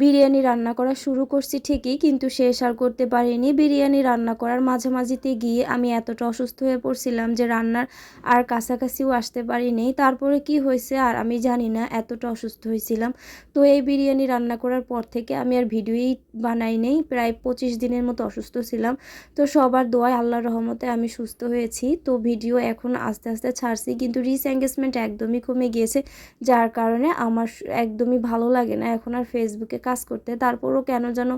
বিরিয়ানি রান্না করা শুরু করছি ঠিকই, কিন্তু শেষ আর করতে পারিনি। বিরিয়ানি রান্না করার মাঝামাঝিতে গিয়ে আমি এতটা অসুস্থ হয়ে পড়ছিলাম যে রান্নার আর কাছাকাছিও আসতে পারিনি। তারপরে কি হয়েছে আর আমি জানি না, এতটা অসুস্থ হয়েছিলাম। তো এই বিরিয়ানি রান্না করার পর থেকে আমি আর ভিডিওই বানাই নেই, প্রায় পঁচিশ দিনের মতো অসুস্থ ছিলাম। তো সবার দোয়ায় আল্লাহর রহমতে আমি সুস্থ হয়েছি। তো ভিডিও এখন আস্তে আস্তে ছাড়ছি, কিন্তু রিস এঙ্গেজমেন্ট একদমই কমে গিয়েছে, যার কারণে আমার একদমই ভালো লাগে না। এখন আর ফেসবুকে কাজ করতে, তারপরও কেন যেন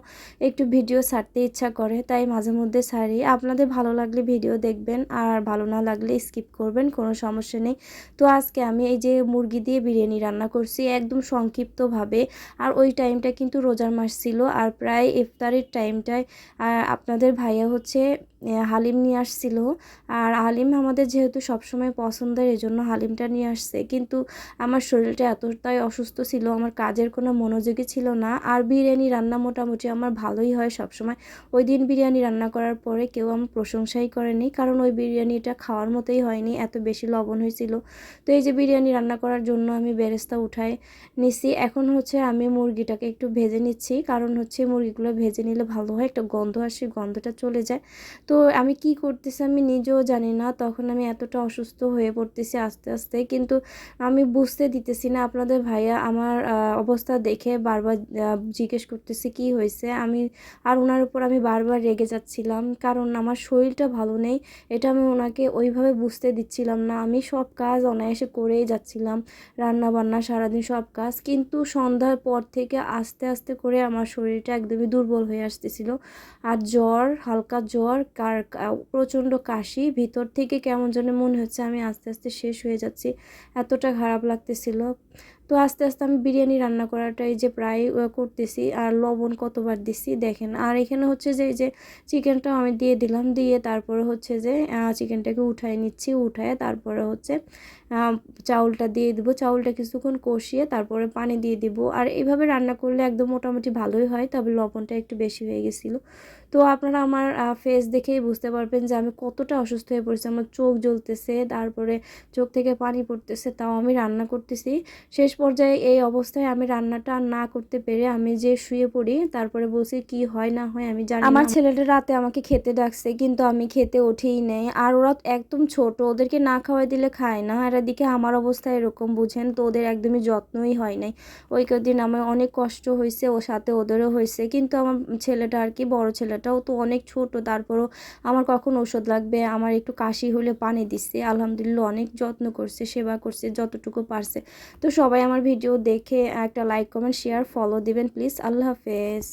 একটু ভিডিও ছাড়তে ইচ্ছা করে, তাই মাঝে মধ্যে ছাড়ি। আপনাদের ভালো লাগলে ভিডিও দেখবেন, আর ভালো না লাগলে স্কিপ করবেন, কোনো সমস্যা নেই। তো আজকে আমি এই যে মুরগি দিয়ে বিরিয়ানি রান্না করছি একদম সংক্ষিপ্তভাবে, আর ওই টাইমটা কিন্তু রোজার মাস ছিল, আর প্রায় ইফতারের টাইমটায় আপনাদের ভাইয়া হচ্ছে হালিম নিয়ে আসছিল। আর হালিম আমাদের যেহেতু সবসময় পছন্দের এই জন্য হালিমটা নিয়ে আসছে। কিন্তু আমার শরীরটা এতটাই অসুস্থ ছিল, আমার কাজের কোনো মনোযোগী ছিল না। আর বিরিয়ানি রান্না মোটামুটি আমার ভালোই হয় সবসময়। ওই দিন বিরিয়ানি রান্না করার পরে কেউ আমার প্রশংসাই করেনি, কারণ ওই বিরিয়ানিটা খাওয়ার মতোই হয়নি, এত বেশি লবণ হয়েছিল। তো এই যে বিরিয়ানি রান্না করার জন্য আমি বেরেস্তা উঠাই নিছি। এখন হচ্ছে আমি মুরগিটাকে একটু ভেজে নিচ্ছি, কারণ হচ্ছে মুরগিগুলো ভেজে নিলে ভালো হয়, একটা গন্ধ আসে, গন্ধটা চলে যায়। তো আমি কি করতেছি আমি নিজেও জানি না। তখন আমি এতটা অসুস্থ হয়ে পড়তেছি আস্তে আস্তে। কিন্তু আমি বুঝতে দিতেছি না আপনাদের ভাইয়া আমার অবস্থা দেখে বারবার জিজ্ঞেস করতেছে কি হয়েছে। আমি আর ওনার উপর আমি বারবার রেগে যাচ্ছিলাম। কারণ আমার শরীরটা ভালো নেই। এটা আমি ওনাকে ওইভাবে বুঝতে দিচ্ছিলাম না। আমি সব কাজ অনায়াসে করেই যাচ্ছিলাম। রান্না বান্না সারাদিন সব কাজ। কিন্তু সন্ধ্যার পর থেকে আস্তে আস্তে করে আমার শরীরটা একদমই দুর্বল হয়ে আসতেছিল। আর জ্বর, হালকা জ্বর কার প্রচণ্ড কাশি, ভিতর থেকে কেমন যেন মনে হচ্ছে আমি আস্তে আস্তে শেষ হয়ে যাচ্ছি। এতটা খারাপ লাগতেছিল। তো আস্তে আস্তে আমি বিরিয়ানি রান্না করাটাই যে প্রায় করতেছি। আর লবণ কতবার দিছি দেখেন। আর এখানে হচ্ছে যে, এই যে চিকেনটাও আমি দিয়ে দিলাম। দিয়ে তারপরে হচ্ছে যে চিকেনটাকে উঠায় নিচ্ছি, উঠায় তারপরে হচ্ছে চাউলটা দিয়ে দিব। চাউলটা কিছুক্ষণ কষিয়ে তারপরে পানি দিয়ে দিব। আর এইভাবে রান্না করলে একদম মোটামুটি ভালোই হয়, তবে লবণটা একটু বেশি হয়ে গেছিল। তো আপনারা আমার ফেস দেখেই বুঝতে পারবেন যে আমি কতটা অসুস্থ হয়ে পড়েছি। আমার চোখ জ্বলতেছে, তারপরে চোখ থেকে পানি পড়তেছে, তাও আমি রান্না করতেছি। শেষ পর্যায়ে এই অবস্থায় আমি রান্নাটা না করতে পেরে আমি যে শুয়ে পড়ি তারপরে বলছি কি হয় না হয় আমি জানি আমার ছেলেটা রাতে আমাকে খেতে ডাকছে কিন্তু আমি খেতে উঠেই নেই। আর ওরা একদম ছোট ওদেরকে না খাওয়াই দিলে খায় না। আর এদিকে আমার অবস্থা এরকম বুঝেন তো ওদের একদমই যত্নই হয় নাই। ওই কদিন আমার অনেক কষ্ট হয়েছে ওর সাথে ওদেরও হয়েছে। কিন্তু আমার ছেলেটা আর কি বড় ছেলেটাও তো অনেক ছোট তারপরও আমার কখন ওষুধ লাগবে? আমার একটু কাশি হলে পানি দিচ্ছে। আলহামদুলিল্লাহ অনেক যত্ন করছে সেবা করছে যতটুকু পারছে। তো সবাই আমার ভিডিও দেখে একটা লাইক কমেন্ট শেয়ার ফলো দিবেন প্লিজ আল্লাহ হাফেজ।